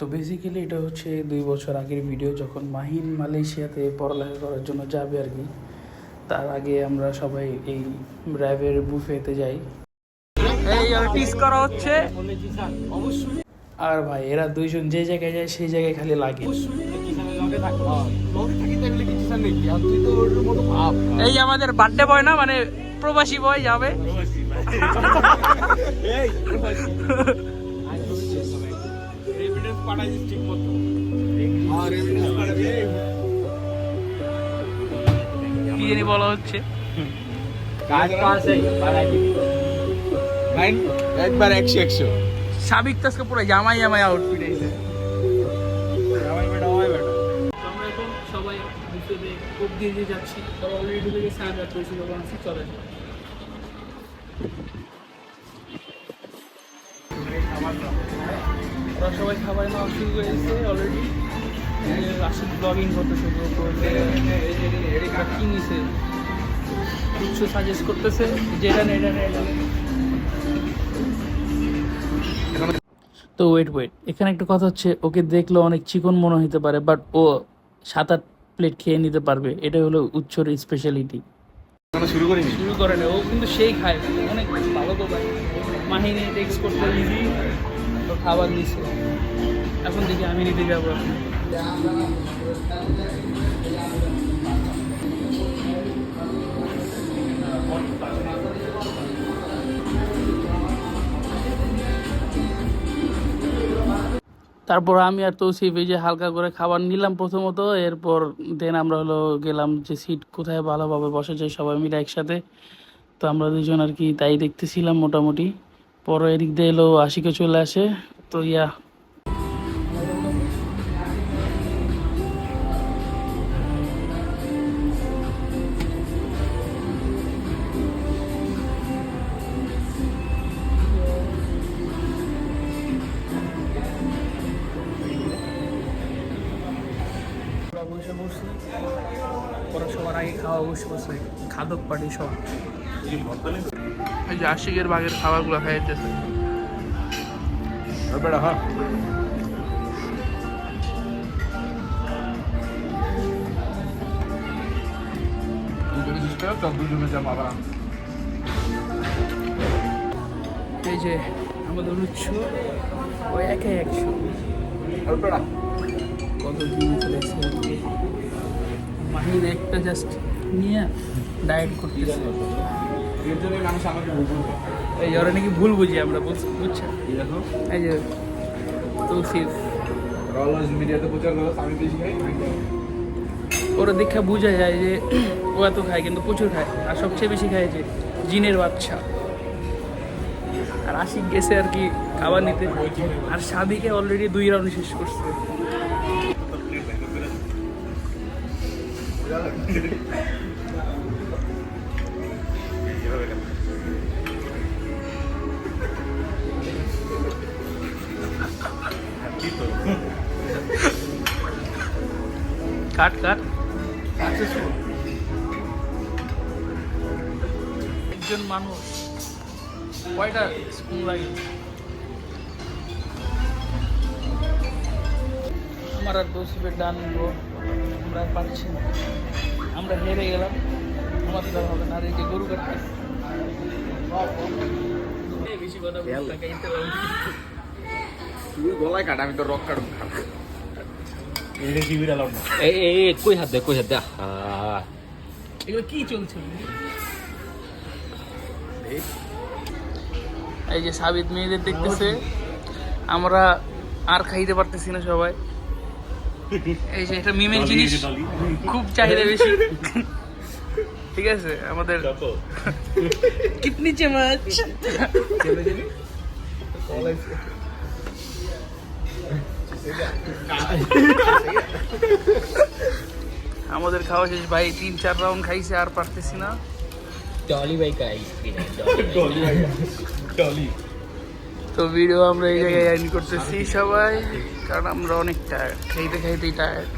তো বেসিক্যালি এটা হচ্ছে দুই বছর আগের ভিডিও যখন মাহিন মালয়েশিয়াতে পড়ালেখা করার জন্য যাবে আর কি তার আগে আমরা সবাই এই র্যাবের বুফেতে যাই। করা হচ্ছে। আর ভাই এরা দুইজন যে জায়গায় যায় সেই জায়গায় খালি লাগে। এই আমাদের বার্থডে বয় না মানে প্রবাসী বয় যাবে। কি জানি বলা হচ্ছে। একবার একশো একশো। সাবিক তো আজকে পুরো জামাই জামাই আউটফিট এসে আমরা এখন সবাই বুফেতে কোপ দিয়ে দিয়ে যাচ্ছি। ওরা অলরেডি ঢুকে গেছে আমি পরিচিত বানাচ্ছি চলে যাই। ওরা সবাই খাবার নেওয়া শুরু করেছে অলরেডি রাশিদ ব্লগিং করতে শুরু করলে কি নিছে? কিছু সাজেস্ট করতেছে যেটা নেই এটা। তো ওয়েট ওয়েট এখানে একটা কথা হচ্ছে ওকে দেখলে অনেক চিকন মনে হতে পারে বাট ও সাত আট প্লেট খেয়ে নিতে পারবে এটা হলো উচ্চর স্পেশালিটি শুরু করিনি? শুরু করে না ও কিন্তু সেই খায় অনেক ভালো তো মাহিনী টেক্স করতে ইজি তো খাবার নিচ্ছে এখন দেখি আমি নিতে যাব। তারপর আমি আর তৌসিফ এই যে হালকা করে খাবার নিলাম প্রথমত, এরপর দেন আমরা হলো গেলাম যে সিট কোথায় ভালোভাবে বসা যায় সবাই মিলে একসাথে। তো আমরা দুজন আর কি তাই দেখতেছিলাম মোটামুটি। পরে এদিক দিয়ে এলো আশিকে চলে আসে। তো ইয়া। বসে বসছে সবার আগে খাওয়া বসে বসে খাদক পাটি সব। এই যে আশিকের বাঘের খাবারগুলো খাইতেছে। বেড়া হ্যাঁ। এই যে আমাদের উচ্চ ওই একে একশো। আর বেড়া। কত দিন চলেছে মাহিন একটা জাস্ট নিয়ে ডায়েট করতেছে। এর জন্য মানুষ আমাকে বুঝবে। এই ওরা নাকি ভুল বুঝি আমরা বুঝ- বুঝছেন এই যে তৌসিফ অলওয়েজ মিডিয়াতে প্রচার করো আমি বেশি খাই ওরা দেখা বোঝা যায় যে ও এত খায় কিন্তু প্রচুর খায়। আর সবচেয়ে বেশি খায় যে জিনের বাচ্চা। আর আশিক গেছে আর কি খাবার নিতে। আর সাবিকে অলরেডি দুই রাউন্ড শেষ করছে। কাট কাট। একজন মানুষ কয়টা স্পুন লাগে আমার আর দোষীপের ডান আমরা পারছি না। আমরা হেরে গেলাম আমাদের হবে না। আর এই যে গরু কাটতে বেশি কথা গলায় কাট আমি তো রক কাটুন এই, কই হাত দে কই হাত দে? আহা। এগুলো কি চলছে? এই যে সাবিত মেয়েদের দেখতেছে আমরা আর খাইতে পারতেছি না সবাই। এই যে এটা মিমের জিনিস খুব চাহিদা বেশি। ঠিক আছে আমাদের কিতনি চামচ আমাদের খাওয়া শেষ ভাই তিন চার রাউন্ড খাইছে আর পারতেছি না। টলি ভাই টলি তো ভিডিও আমরা এই জায়গায় এন্ড করতেছি সবাই কারণ আমরা অনেক টায়ার্ড খাইতে খাইতেই টায়ার্ড